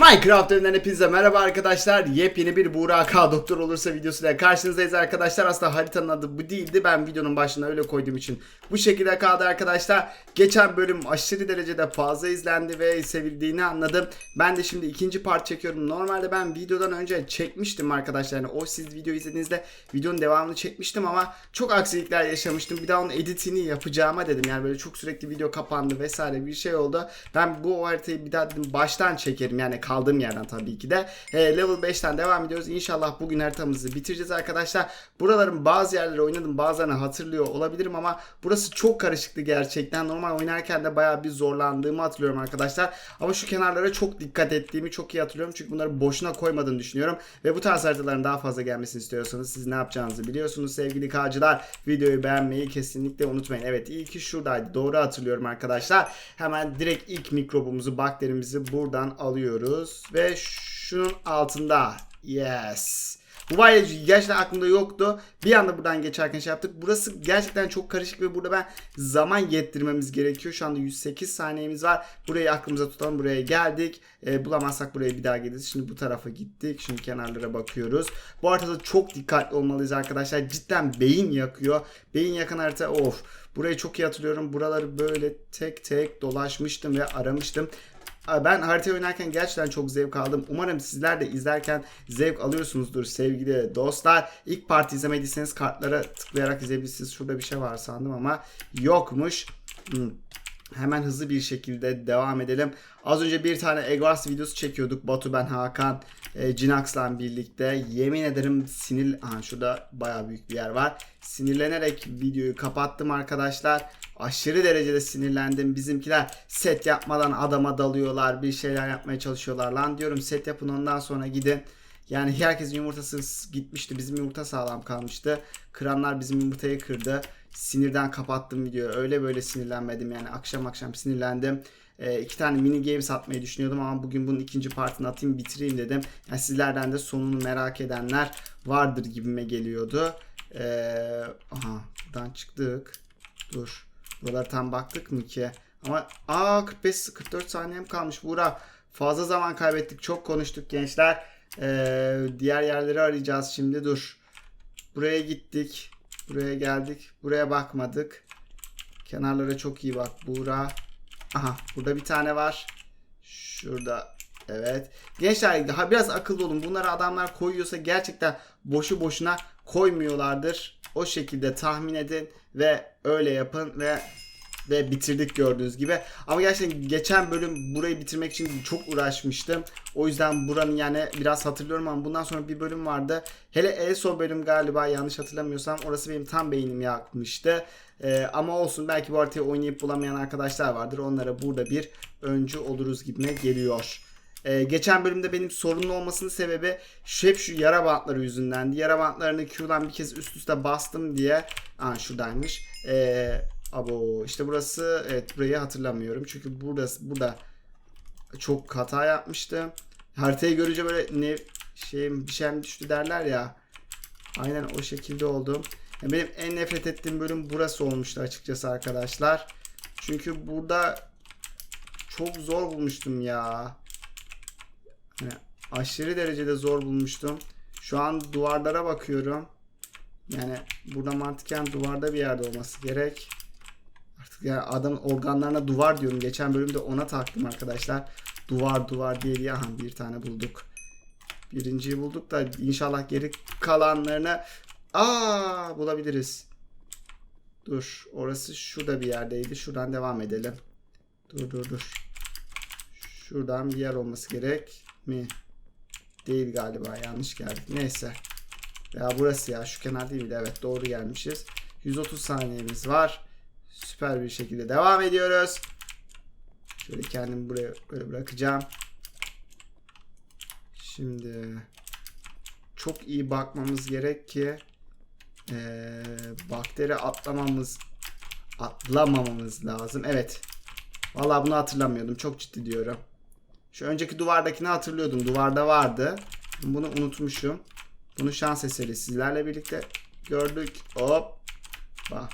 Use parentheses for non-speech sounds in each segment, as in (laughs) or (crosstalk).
Minecraft evinden hepinize merhaba arkadaşlar. Yepyeni bir Buğra K Doktor olursa videosuyla karşınızdayız arkadaşlar. Aslında haritanın adı bu değildi. Ben videonun başına öyle koyduğum için bu şekilde kaldı arkadaşlar. Geçen bölüm aşırı derecede fazla izlendi ve sevildiğini anladım. Ben de şimdi ikinci part çekiyorum. Normalde ben videodan önce çekmiştim arkadaşlar. Yani o siz video izlediğinizde videonun devamını çekmiştim ama çok aksilikler yaşamıştım. Bir daha onun editini yapacağıma dedim. Yani böyle çok sürekli video kapandı vesaire bir şey oldu. Ben bu haritayı bir daha dedim baştan çekerim. Yani kaldığım yerden tabii ki de. E, level 5'ten devam ediyoruz. İnşallah bugün haritamızı bitireceğiz arkadaşlar. Buraların bazı yerleri oynadım. Bazılarını hatırlıyor olabilirim ama burası çok karışıktı gerçekten. Normal oynarken de bayağı bir zorlandığımı hatırlıyorum arkadaşlar. Ama şu kenarlara çok dikkat ettiğimi çok iyi hatırlıyorum. Çünkü bunları boşuna koymadığını düşünüyorum. Ve bu tarz haritaların daha fazla gelmesini istiyorsanız siz ne yapacağınızı biliyorsunuz sevgili kağcılar. Videoyu beğenmeyi kesinlikle unutmayın. Evet ilki şuradaydı. Doğru hatırlıyorum arkadaşlar. Hemen direkt ilk mikrobumuzu, bakterimizi buradan alıyoruz. Ve şunun altında. Yes. Bu var gerçekten aklımda yoktu. Bir anda buradan geçerken şey yaptık. Burası gerçekten çok karışık ve burada ben zaman yettirmemiz gerekiyor. Şu anda 108 saniyemiz var. Burayı aklımıza tutalım. Buraya geldik. E, bulamazsak buraya bir daha geliriz. Şimdi bu tarafa gittik. Şimdi kenarlara bakıyoruz. Bu haritada çok dikkatli olmalıyız arkadaşlar. Cidden beyin yakıyor. Beyin yakan harita of. Burayı çok iyi hatırlıyorum. Buraları böyle tek tek dolaşmıştım ve aramıştım. Ben haritayı oynarken gerçekten çok zevk aldım. Umarım sizler de izlerken zevk alıyorsunuzdur sevgili dostlar. İlk parti izlemediyseniz kartlara tıklayarak izleyebilirsiniz. Şurada bir şey var sandım ama yokmuş. Hmm. Hemen hızlı bir şekilde devam edelim. Az önce bir tane Egos videosu çekiyorduk. Batu, ben, Hakan, e, Cinax'la birlikte. Yemin ederim sinir... Aha şurada baya büyük bir yer var. Sinirlenerek videoyu kapattım arkadaşlar. Aşırı derecede sinirlendim. Bizimkiler set yapmadan adama dalıyorlar. Bir şeyler yapmaya çalışıyorlar. Lan diyorum set yapın ondan sonra gidin. Yani herkesin yumurtası gitmişti. Bizim yumurta sağlam kalmıştı. Kıranlar bizim yumurtayı kırdı. Sinirden kapattım videoyu. Öyle böyle sinirlenmedim yani. Akşam akşam sinirlendim. E, iki tane mini game satmayı düşünüyordum ama bugün bunun ikinci partını atayım bitireyim dedim. Yani sizlerden de sonunu merak edenler vardır gibime geliyordu. E, aha buradan çıktık. Dur. Buralara tam baktık mı ki? Ama aa 45 44 saniyem kalmış. Buğra fazla zaman kaybettik. Çok konuştuk gençler. Ee, diğer yerleri arayacağız şimdi. Dur. Buraya gittik. Buraya geldik. Buraya bakmadık. Kenarlara çok iyi bak Buğra. Aha burada bir tane var. Şurada. Evet. Gençler daha biraz akıllı olun. Bunları adamlar koyuyorsa gerçekten boşu boşuna koymuyorlardır. O şekilde tahmin edin ve öyle yapın ve ve bitirdik gördüğünüz gibi. Ama gerçekten geçen bölüm burayı bitirmek için çok uğraşmıştım. O yüzden buranın yani biraz hatırlıyorum ama bundan sonra bir bölüm vardı. Hele en son bölüm galiba yanlış hatırlamıyorsam orası benim tam beynim yakmıştı. Ee, ama olsun belki bu haritayı oynayıp bulamayan arkadaşlar vardır. Onlara burada bir öncü oluruz gibime geliyor. Ee, geçen bölümde benim sorunlu olmasının sebebi hep şu yara bantları yüzündendi. Yara bantlarını Q'dan bir kez üst üste bastım diye. Aa şuradaymış. Ee, abo işte burası evet burayı hatırlamıyorum. Çünkü burası burada çok hata yapmıştım. Haritayı görünce böyle ne şey bir şey düştü derler ya. Aynen o şekilde oldum. Yani benim en nefret ettiğim bölüm burası olmuştu açıkçası arkadaşlar. Çünkü burada çok zor bulmuştum ya. Yani aşırı derecede zor bulmuştum. Şu an duvarlara bakıyorum. Yani burada mantıken duvarda bir yerde olması gerek. Artık yani adam organlarına duvar diyorum. Geçen bölümde ona taktım arkadaşlar. Duvar duvar diye diye aha bir tane bulduk. Birinciyi bulduk da inşallah geri kalanlarını aa bulabiliriz. Dur orası şurada bir yerdeydi. Şuradan devam edelim. Dur dur dur. Şuradan bir yer olması gerek mi? Değil galiba yanlış geldik. Neyse. Ya burası ya şu kenar değil miydi? Evet doğru gelmişiz. 130 saniyemiz var. Süper bir şekilde devam ediyoruz. Şöyle kendimi buraya böyle bırakacağım. Şimdi çok iyi bakmamız gerek ki ee, bakteri atlamamız atlamamamız lazım. Evet. Vallahi bunu hatırlamıyordum. Çok ciddi diyorum. Şu önceki duvardakini hatırlıyordum. Duvarda vardı. Bunu unutmuşum. Bunu şans eseri sizlerle birlikte gördük. Hop. Bak.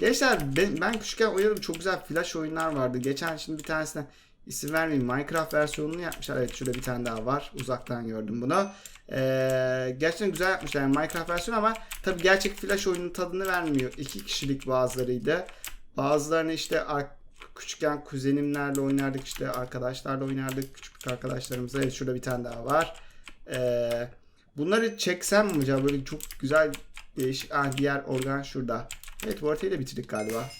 Gençler ben, ben küçükken oynadım çok güzel flash oyunlar vardı. Geçen şimdi bir tanesine isim vermeyeyim. Minecraft versiyonunu yapmışlar. Evet şurada bir tane daha var. Uzaktan gördüm bunu. Ee, gerçekten güzel yapmışlar yani Minecraft versiyonu ama tabi gerçek flash oyunun tadını vermiyor. İki kişilik bazılarıydı. Bazılarını işte küçükken kuzenimlerle oynardık işte arkadaşlarla oynardık. Küçük arkadaşlarımızla. Evet şurada bir tane daha var. Ee, bunları çeksem mi acaba böyle çok güzel değişik. Ah diğer organ şurada. Evet bu da bitirdik galiba.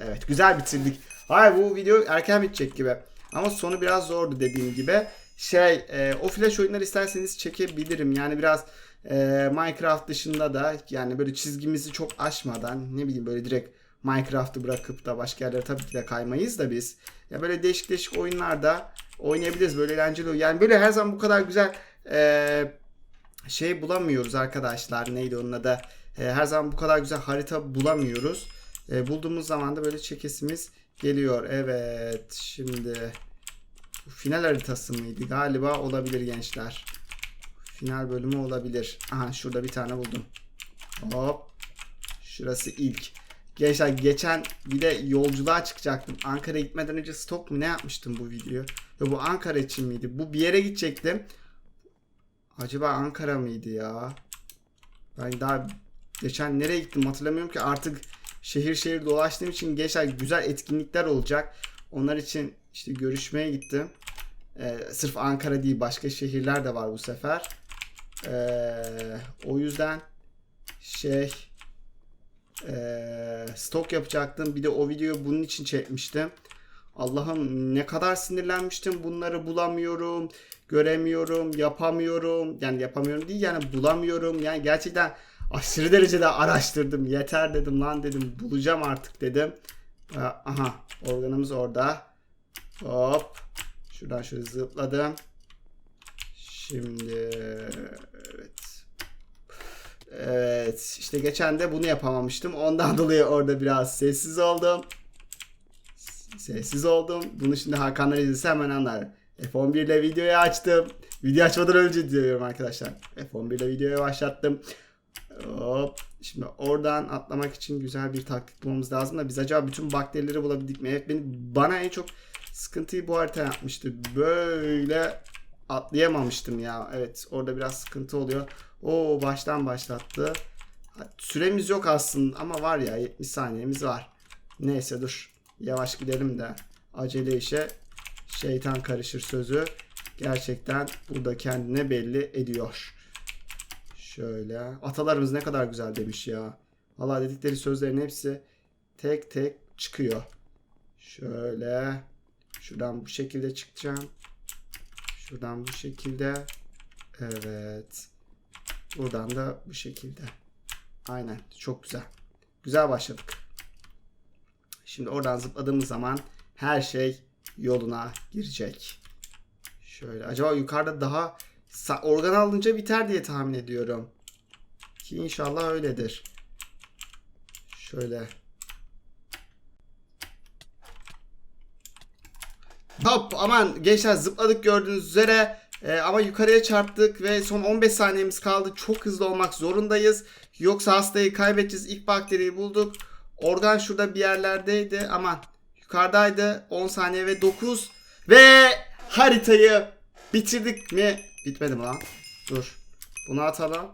Evet güzel bitirdik. Hayır bu video erken bitecek gibi. Ama sonu biraz zordu dediğim gibi. Şey e, o flash oyunları isterseniz çekebilirim. Yani biraz e, Minecraft dışında da yani böyle çizgimizi çok aşmadan ne bileyim böyle direkt Minecraft'ı bırakıp da başka yerlere tabii ki de kaymayız da biz. Ya böyle değişik değişik oyunlarda oynayabiliriz. Böyle eğlenceli. Yani böyle her zaman bu kadar güzel e, şey bulamıyoruz arkadaşlar. Neydi onun adı? E, her zaman bu kadar güzel harita bulamıyoruz. E, bulduğumuz zaman da böyle çekesimiz geliyor. Evet. Şimdi final haritası mıydı? Galiba olabilir gençler. Final bölümü olabilir. Aha şurada bir tane buldum. Hop. Şurası ilk. Gençler geçen bir de yolculuğa çıkacaktım. Ankara'ya gitmeden önce stok mu ne yapmıştım bu videoyu? Ya bu Ankara için miydi? Bu bir yere gidecektim. Acaba Ankara mıydı ya? Ben daha geçen nereye gittim hatırlamıyorum ki artık şehir şehir dolaştığım için gençler güzel etkinlikler olacak. Onlar için işte görüşmeye gittim. Ee, sırf Ankara değil başka şehirler de var bu sefer. Ee, o yüzden şey ee, stok yapacaktım. Bir de o videoyu bunun için çekmiştim. Allah'ım ne kadar sinirlenmiştim. Bunları bulamıyorum, göremiyorum, yapamıyorum. Yani yapamıyorum değil yani bulamıyorum. Yani gerçekten aşırı derecede araştırdım. Yeter dedim lan dedim. Bulacağım artık dedim. Ee, Aha organımız orada. Hop. Şuradan şöyle zıpladım. Şimdi evet. Evet işte geçen de bunu yapamamıştım. Ondan (laughs) dolayı orada biraz sessiz oldum. Sessiz oldum. Bunu şimdi Hakanlar izlese hemen anlar. F11 ile videoyu açtım. Video açmadan önce diyorum arkadaşlar. F11 ile videoyu başlattım. Hop. Şimdi oradan atlamak için güzel bir taktik bulmamız lazım da biz acaba bütün bakterileri bulabildik mi? Evet beni, bana en çok sıkıntıyı bu harita yapmıştı. Böyle atlayamamıştım ya. Evet orada biraz sıkıntı oluyor. O baştan başlattı. Süremiz yok aslında ama var ya 70 saniyemiz var. Neyse dur. Yavaş gidelim de acele işe şeytan karışır sözü gerçekten burada kendine belli ediyor. Şöyle. Atalarımız ne kadar güzel demiş ya. Valla dedikleri sözlerin hepsi tek tek çıkıyor. Şöyle. Şuradan bu şekilde çıkacağım. Şuradan bu şekilde. Evet. Buradan da bu şekilde. Aynen. Çok güzel. Güzel başladık. Şimdi oradan zıpladığımız zaman her şey yoluna girecek. Şöyle. Acaba yukarıda daha organ alınca biter diye tahmin ediyorum. Ki inşallah öyledir. Şöyle. Hop aman gençler zıpladık gördüğünüz üzere. Ee, ama yukarıya çarptık ve son 15 saniyemiz kaldı. Çok hızlı olmak zorundayız. Yoksa hastayı kaybedeceğiz. İlk bakteriyi bulduk. Organ şurada bir yerlerdeydi. Aman yukarıdaydı. 10 saniye ve 9. Ve haritayı bitirdik mi? Bitmedi mi lan? Dur. Bunu atalım.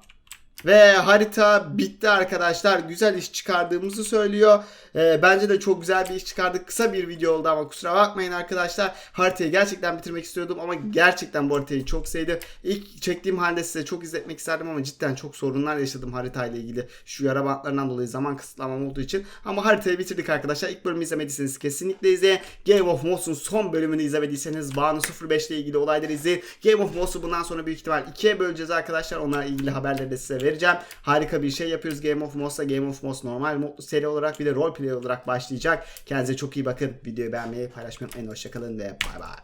Ve harita bitti arkadaşlar. Güzel iş çıkardığımızı söylüyor. Ee, bence de çok güzel bir iş çıkardık. Kısa bir video oldu ama kusura bakmayın arkadaşlar. Haritayı gerçekten bitirmek istiyordum ama gerçekten bu haritayı çok sevdim. İlk çektiğim halde size çok izletmek isterdim ama cidden çok sorunlar yaşadım haritayla ilgili. Şu yara bantlarından dolayı zaman kısıtlamam olduğu için. Ama haritayı bitirdik arkadaşlar. İlk bölümü izlemediyseniz kesinlikle izleyin. Game of Moss'un son bölümünü izlemediyseniz Banu 05 ile ilgili olayları izleyin. Game of Moss'u bundan sonra büyük ihtimal ikiye böleceğiz arkadaşlar. Onlarla ilgili haberleri de size vereceğim. Harika bir şey yapıyoruz Game of Moss'la. Game of Moss normal modlu seri olarak bir de roleplay olarak başlayacak. Kendinize çok iyi bakın. Videoyu beğenmeyi, paylaşmayı unutmayın. Hoşçakalın ve bay bay.